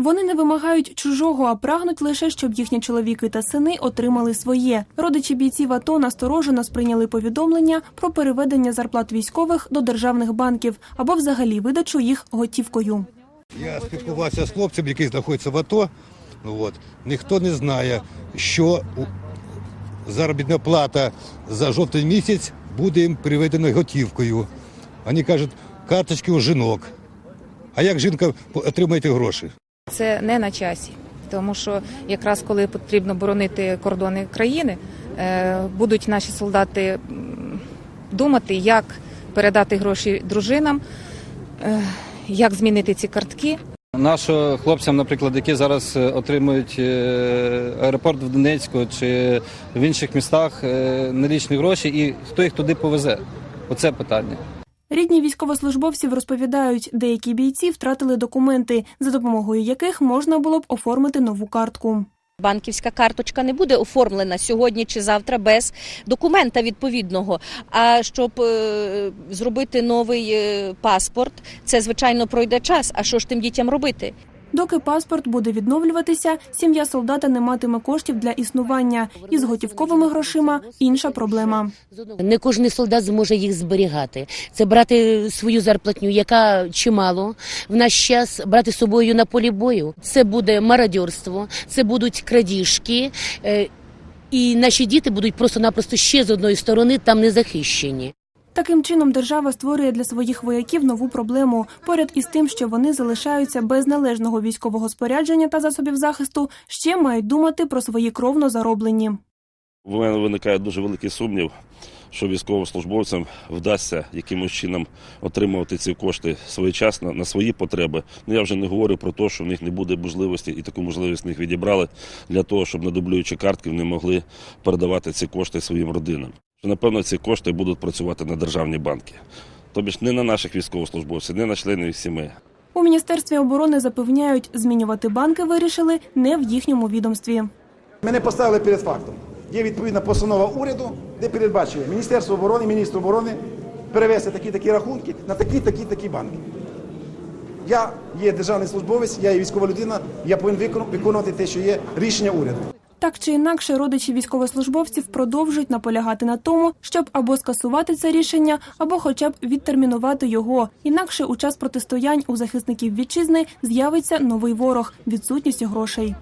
Вони не вимагають чужого, а прагнуть лише, щоб їхні чоловіки та сини отримали своє. Родичі бійців АТО насторожено сприйняли повідомлення про переведення зарплат військових до державних банків або взагалі видачу їх готівкою. Я спілкувався з хлопцем, який знаходиться в АТО. От. Ніхто не знає, що заробітна плата за жовтий місяць буде їм переведена готівкою. Вони кажуть, карточки у жінок. А як жінка отримає гроші? Це не на часі, тому що якраз коли потрібно боронити кордони країни, е, будуть наші солдати думати, як передати гроші дружинам, е, як змінити ці картки. Нашим хлопцям, наприклад, які зараз е, отримують аеропорт в Донецьку чи в інших містах налічні гроші, і хто їх туди повезе? Оце питання. Рідні військовослужбовців розповідають, деякі бійці втратили документи, за допомогою яких можна було б оформити нову картку. Банківська карточка не буде оформлена сьогодні чи завтра без документа відповідного. А щоб е, зробити новий е, паспорт, це звичайно пройде час. А що ж тим дітям робити? Доки паспорт буде відновлюватися, сім'я солдата не матиме коштів для існування. Із готівковими грошима інша проблема. Не кожен солдат зможе їх зберігати. Це брати свою зарплатню, яка чимало в наш час брати з собою на полі бою. Це буде мародьорство, це будуть крадіжки. е, І наші діти будуть просто-напросто ще з одної сторони там не захищені. Таким чином, держава створює для своїх вояків нову проблему. Поряд із тим, що вони залишаються без належного військового спорядження та засобів захисту, ще мають думати про свої кровно зароблені. У мене виникає дуже великий сумнів, що військовослужбовцям вдасться якимось чином отримувати ці кошти своєчасно на свої потреби. Ну я вже не говорю про те, що в них не буде можливості, і таку можливість в них відібрали для того, щоб на дублюючі картки вони могли передавати ці кошти своїм родинам. Що, Напевно, ці кошти будуть працювати на державні банки. Тобі ж не на наших військовослужбовців, не на членів сімей. У міністерстві оборони запевняють, змінювати банки вирішили не в їхньому відомстві. Мене поставили перед фактом. Є відповідна постанова уряду, де передбачує Міністерство оборони, міністр оборони перевести такі такі рахунки на такі, такі, такі банки. Я є державний службовець, я є військова людина, я повинен виконувати те, що є рішення уряду. Так чи інакше, родичі військовослужбовців продовжують наполягати на тому, щоб або скасувати це рішення, або хоча б відтермінувати його. Інакше у час протистоянь у захисників вітчизни з'явиться новий ворог відсутність грошей.